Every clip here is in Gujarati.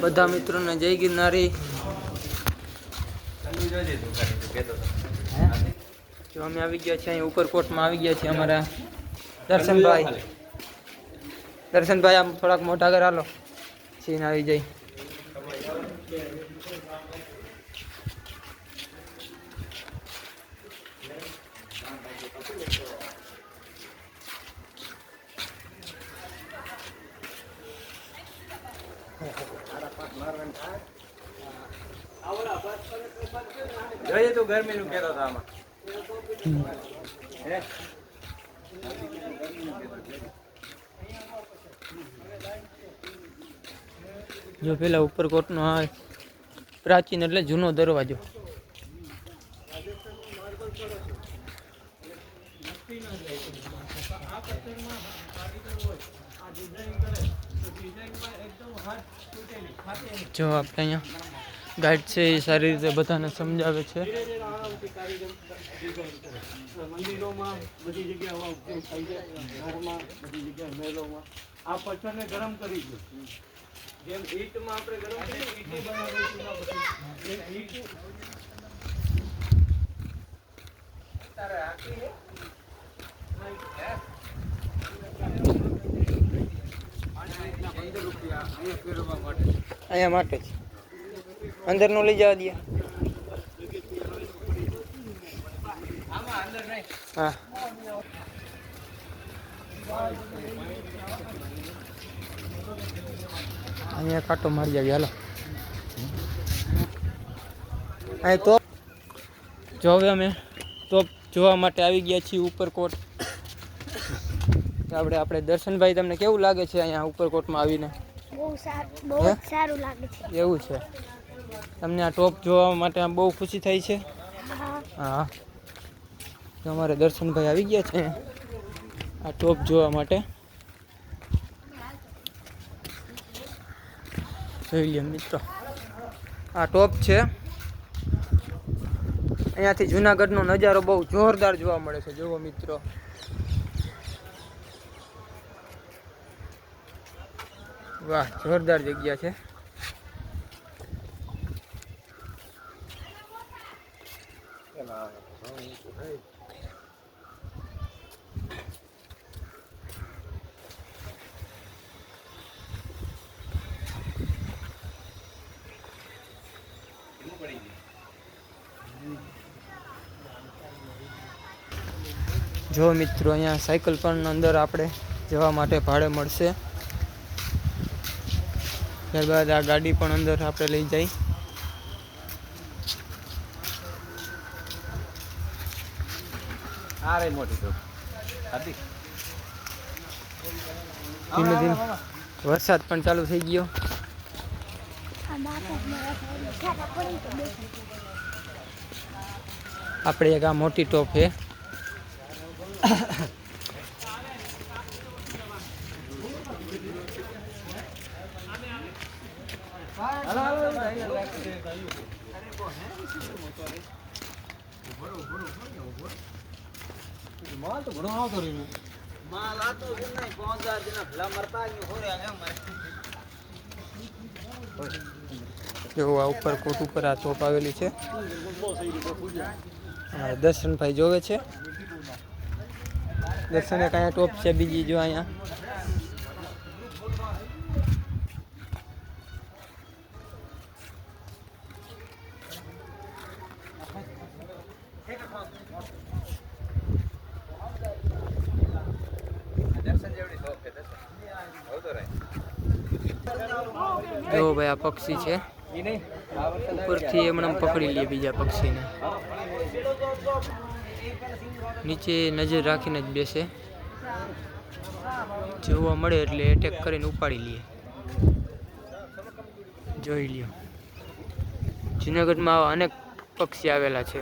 બધા મિત્રોને જય ગિરનારી. જો અમે આવી ગયા છીએ અહીં ઉપરકોટમાં આવી ગયા છીએ અમારા દર્શનભાઈ. દર્શનભાઈ, આમ થોડાક મોટા ઘર, હાલો. સીન આવી જાય. જોઈએ તું ગરમીનું કહેતો હતો આમાં? જો પેલા ઉપરકોટનો આ પ્રાચીન એટલે જૂનો દરવાજો જો આપણે અહીંયા ગાઈડ છે એ સારી રીતે બધાને સમજાવે છે. મંદિરોમાં બધી જગ્યાએ ઉપયોગ થાય છે. ઘરમાં બધી જગ્યાએ મહેલોમાં આ પથ્થરને ગરમ કરી દો જેમ ઈંટમાં આપણે ગરમ કરીએ બનાવીએ ઈંટ તારે અહીંયા માટે અહીંયા માટે જ અંદર નો લઈ જવા દે. હા. અહીંયા કાંટો મારી આવી હાલો. અહીં તો જો હવે અમે તોપ જોવા માટે આવી ગયા છીએ ઉપરકોટ. તો આપણે આપણે દર્શનભાઈ તમને કેવું લાગે છે અહીંયા ઉપરકોટમાં આવીને? બહુ સારું બહુ સારું લાગે છે. એવું છે. તમને આ ટોપ જોવા માટે બહુ ખુશી થાય છે? હા. હા. અમારે દર્શનભાઈ આવી ગયા છે આ ટોપ જોવા માટે. જોઈ લે મિત્રો. આ ટોપ છે. અહીંયાથી જુનાગઢનો નજારો બહુ જોરદાર જોવા મળે છે. જુઓ મિત્રો. વાહ જોરદાર જગ્યા છે. જો મિત્રો અહીંયા સાયકલ પણ અંદર આપણે જવા માટે ભાડે મળશે. ત્યારબાદ આ ગાડી પણ અંદર આપણે લઈ જઈ આ રહી મોટી તો ધીમે ધીમે વરસાદ પણ ચાલુ થઈ ગયો. આપણે એક આ મોટી ટોપ છે માલ તો ઘણો આવતો રહ્યો માલ આતો જ નહીં પાંચ હજાર જણા ભલા મરતા જ હોરે એમ જો આ ઉપર કોટ ઉપર આ ટોપ આવેલી છે. દર્શનભાઈ જોવે છે. દર્શન એક અહીંયા ટોપ છે, બીજી જો અહીંયા. જો ભાઈ આ પક્ષી છે. ઉપરથી હમણાં પકડી લઈએ બીજા પક્ષીને. નીચે નજર રાખીને જ બેસે. જોવા મળે એટલે એટેક કરીને ઉપાડી લઈએ જોઈ લ્યો. જુનાગઢમાં આવા અનેક પક્ષી આવેલા છે.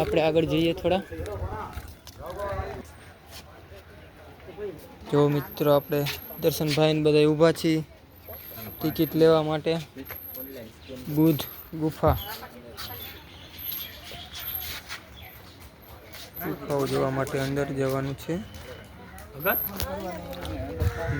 આપણે આગળ જઈએ થોડા. જો મિત્રો, આપણે દર્શનભાઈ ને બધા ઊભા છીએ. ટિકિટ લેવા માટે બુધ, ગુફા. ગુફાઓ જોવા માટે અંદર જવાનું છે.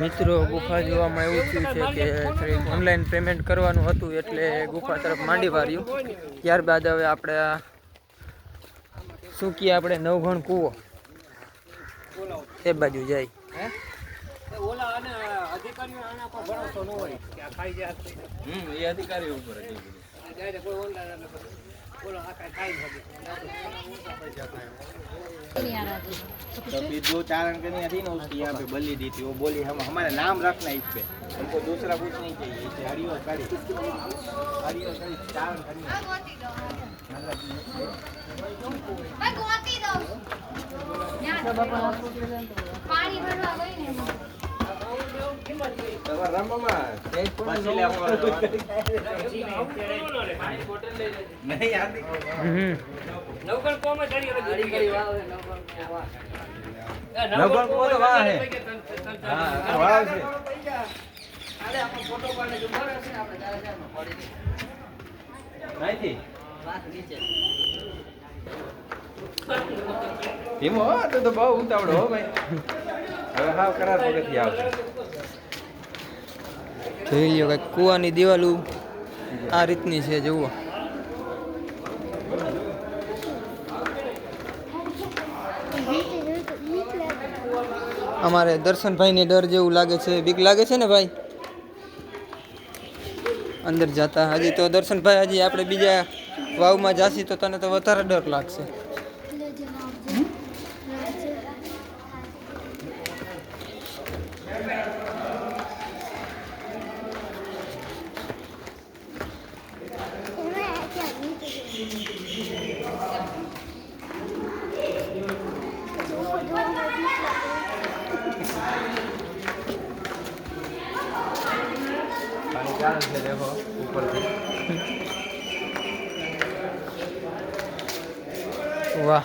મિત્રો, ગુફા જોવામાં એવું થયું છે કે ઓનલાઈન પેમેન્ટ કરવાનું હતું એટલે ગુફા તરફ માંડી વાર્યું. ત્યારબાદ હવે આપણે આ આપણે નવઘણ કૂવો. એ બાજુ જાય. ઓલા અને અધિકારીઓ આના પર ભરોસો ન હોય કે આ ખાઈ જાય હમ એ અધિકારી ઉપર જ એવું બધું. જાય કોઈ ઓનલાઈન ઓલા આ કાંઈ ખાઈ શકે तो फिर दो चारण करनी थी ना उसकी यहाँ पे बलि दी थी वो बोली हम हमारा नाम रखना इस पे हमको दूसरा कुछ नहीं चाहिए इसे हरिओ करी हरिओ करी चारण करनी है। मैं ધીમો તો તો બહુ ઉતાવળો હો ભાઈ. હવે હાવ કરાર પગથિયા આવશે. જોઈ લ્યો કંઈક કૂવાની દિવાલું આ રીતની છે, જુઓ. અમારે દર્શનભાઈને ડર જેવું લાગે છે. બીક લાગે છે ને ભાઈ? અંદર જતા. હજી તો દર્શનભાઈ, હજી આપણે બીજા વાવમાં જાસી તો તને તો વધારે ડર લાગશે. ચાલે છે વાહ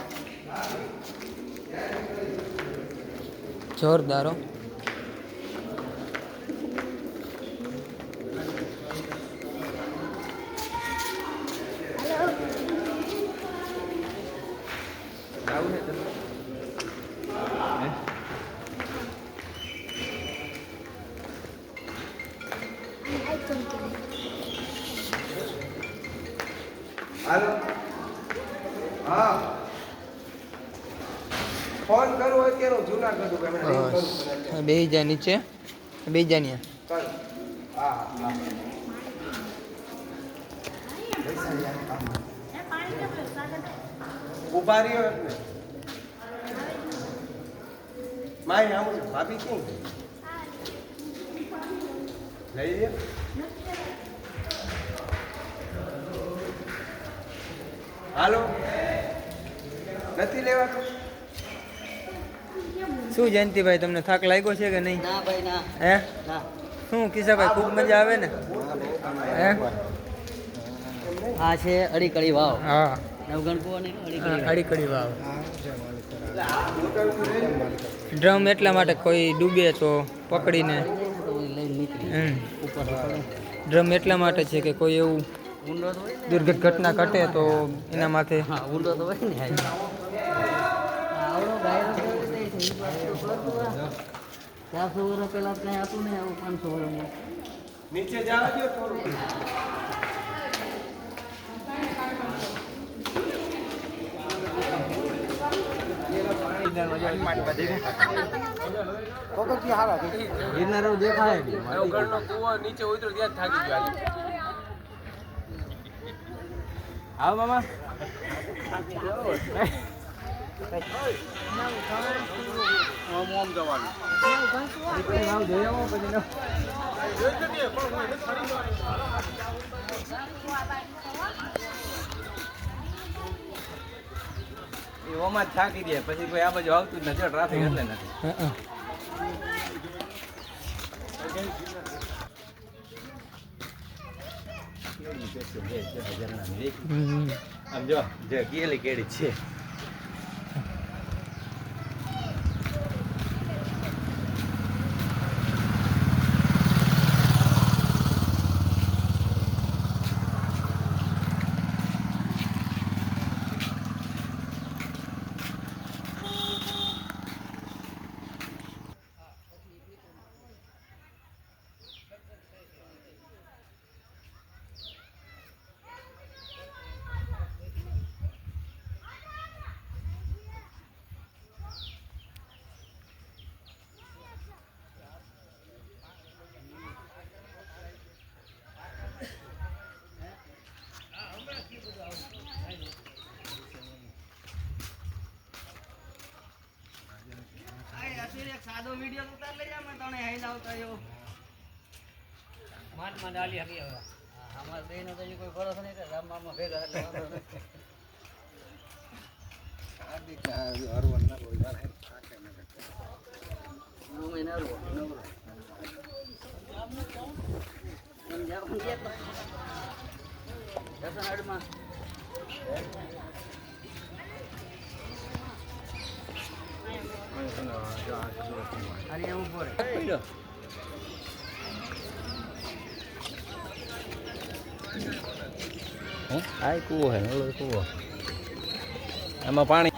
જોરદાર હો. આવું છે તમે હે? હાલો હા ફોન કરવો હોય કેરો જુનાગઢ ઉપર એમણે ring કરું છું એટલે. નીચે બે રહ્યો માય આવું ભાભી કેમ લઈ લે. હાલો. નથી લેવાતું શું જયંતિભાઈ તમને થાક લાગ્યો છે કે નહીં? ના ભાઈ ના. હે? શું કિસ્સાભાઈ ખૂબ મજા આવે ને? હે? આ છે અડીકડી વાવ. હા. અડીકડી વાવ. ડ્રમ એટલા માટે કોઈ ડૂબે તો પકડીને. ડ્રમ એટલા માટે છે કે કોઈ એવું દુર્ઘટના ઘટે તો એના માથે. હા ઊંડો તો હોય ને આવડો ગાયરો કેવો છે એ છે, ઈ પાછું તો પડતું હોય. ચારસો વર્ષ પહેલા કઈ હતું ને આવું પાંચસો વર્ષમાં. નીચે જવા દો થોડું. ગિરનારો દેખાય નહીં. આવો મામા અડીકડી વાવ જોઈ આવો પછી ન- એ ઓમાં જ થાકી દે પછી કોઈ આ બાજુ આવતું જ નથી ટ્રાફિક એટલે નથી. આમ જો જે કેલી કેડી છે વિડિયો ઉતાર લઈ જા મેં તને હાઈ લાવતા આવ્યો માનમાં ડાલી હકી હવે અમાર બેનો તો કોઈ ભરોસો નહીં કે રામમાં ભેગા એટલે વાંધો નરવો, નવરો. એમ જવાનું છે તો. દર્શન હાડમાં. હાલી આમ ઊભો રહે. આ કૂવો હે ઓલો કૂવો એમાં પાણી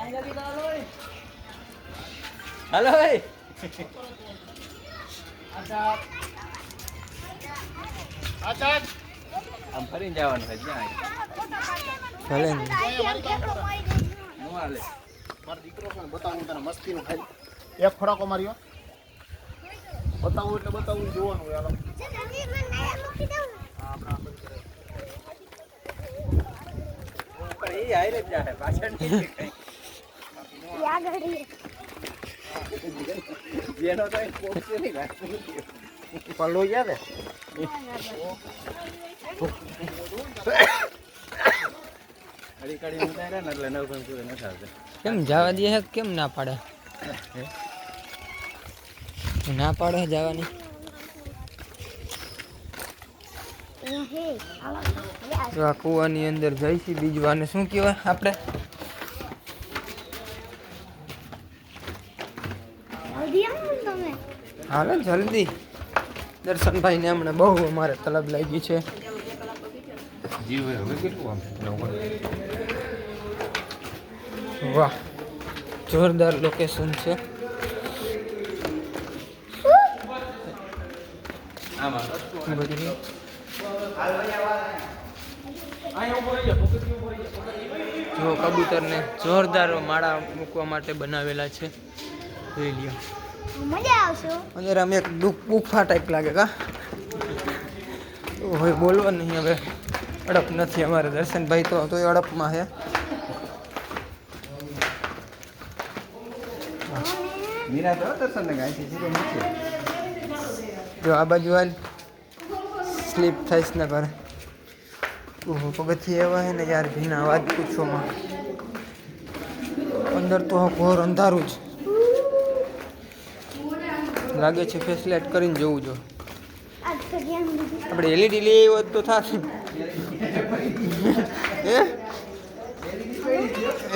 હાલો ભાઈ આમ ફરીને જવાનું છે ભલે મારો દીકરો છે ને બતાવું તને મસ્તીનું એક ખોરાકો માર્યો? બતાવું એટલે બતાવું જોવાનું યાર. જેનો તો એક નહીં પલ્લો ઉતાર્યા ને એટલે નવ પૂરે નથી આવતા કેમ જવા દે છે? કેમ ના પાડે? ના પાડે જવાની? આ કૂવાની અંદર જઈશી બીજું આને શું કહેવાય આપણે? હાલો જલ્દી. દર્શનભાઈને હમણાં બહુ અમારે તલબ લાગી છે. જીવ. હવે કેટલું આમ વાહ. જોરદાર લોકેશન છે. આમાં બધું. જો કબૂતરને જોરદાર માળા મૂકવા માટે બનાવેલા છે. જોઈ લ્યો. મજા આવશે અંદર આમ એક દુઃખ ગુફા ટાઈપ લાગે કા? હોય બોલવા નહીં હવે. અડપ નથી અમારે દર્શનભાઈ તો તોય અડપમાં છે. જો આ બાજુ હાલ સ્લીપ થઈશ ને ઘરે. ઓહો પગથિયે એવા હે ને યાર ભીના વાત પૂછોમાં અંદર તો ઘોર અંધારું જ. લાગે છે ફેસલાઇટ કરીને જવું જો. આપણે એલઈડી લઈ આવ્યો તો થશે.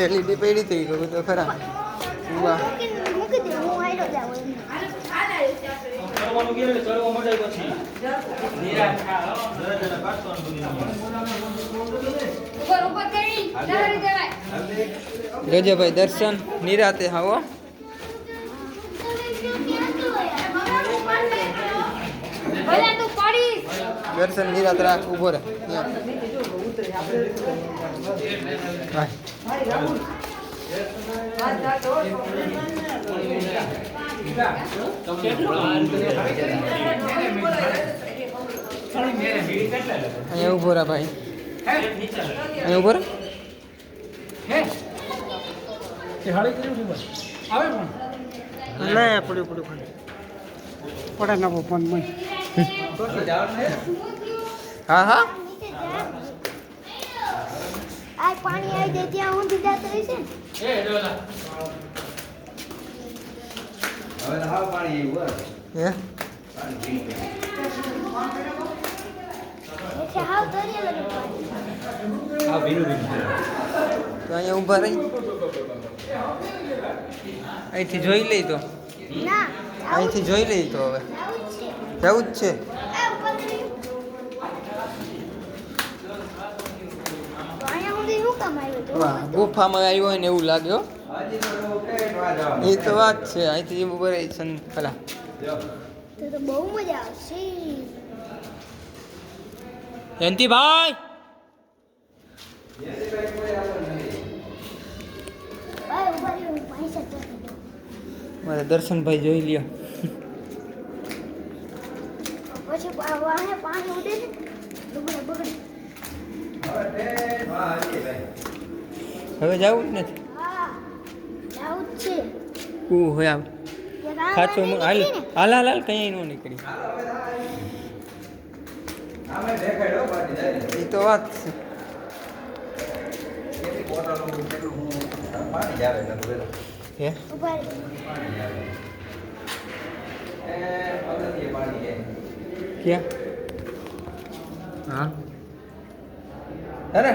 એલઈડી પડી થઈ ગયું તો ખરા. વાહ. મૂકી મૂકી દે હું આયલો જાઉં એમ. જોજે ભાઈ દર્શન નિરાતે, હાવો. દર્શન નિરાત રાખ ઊભો રહે. અહીંયા ઊભો રહે ભાઈ. અહીંયા ઊભો રહે? ના પડ્યું પડ્યું પડ્યું. પડે ના પણ મય હા હા. આ પાણી આવી જાય ત્યાં ઊંધી જાત રહેશે ને. હવે તો પાણી આવ્યું હે. હા તો અહીંયા ઊભા રહી. અહીંથી જોઈ લઈ તો. અહીંથી જોઈ લઈ તો હવે. જવું જ છે. ઉપર ગુફામાં આવ્યો હોય ને એવું લાગે હો હજી તો રોકેટ વાજવાનું. એ તો વાત છે અહીંથી ઊભો રહી છે ને પેલા જો. તો તો બહુ મજા આવશે. જયંતિભાઈ! મારે દર્શનભાઈ જોઈ લ્યો. પછી પા- વાહે પાણી ઉડે ને બગડે બગડે હા, હજી ભાઈ. હવે જવું જ નથી? હા આવું જ છે કું હોય આમ. એક આ ખાચો મ- હાલ હાલ હાલ હાલ કઈ નો નીકળી એ તો વાત છે હે ઊભા રહી. ક્યાં હા અરે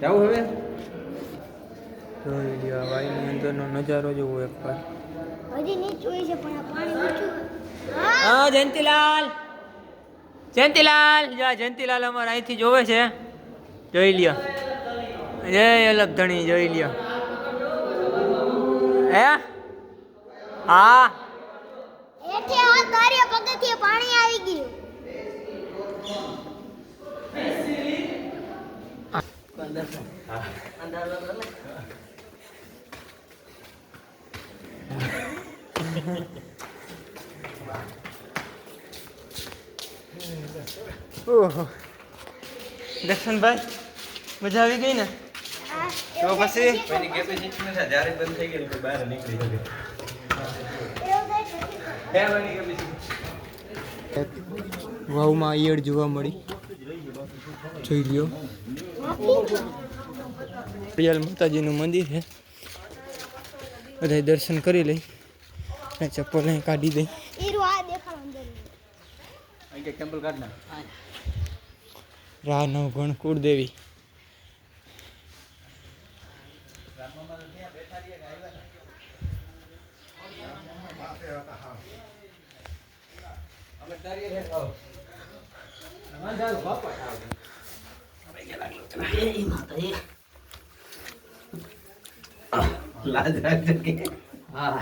જાવું હવે જોઈ લ્યો આ વાઈની અંદરનો નજારો જોવો એકવાર હજી નીચું હોય છે પણ આ પાણી મીઠું હા હા જયંતિલાલ! જયંતિલાલ જા જયંતિલાલ અમારે અહીંથી જોવે છે. જોઈ લ્યો. જય અલગ ધણી જોઈ લ્યો. હે? હા. એઠે આ તારે પગથિયે પાણી આવી ગયું. ઓહો. દર્શનભાઈ મજા આવી ગઈ ને? હા તો પછી? એની કેપેસિટી નથી જ્યારે બંધ થઈ ગઈ એટલે બહાર નીકળી શકે એવું થાય છે વાવમાં ઈયળ જોવા મળી. જોઈ લ્યો. પ્રિયલ માતાજીનું મંદિર છે. બધા દર્શન કરી લઈ. અને ચપ્પલ અહીં કાઢી દઈ. રાહ નવ ગણ કુળદેવી. એ લાજ રાખજો કે હા.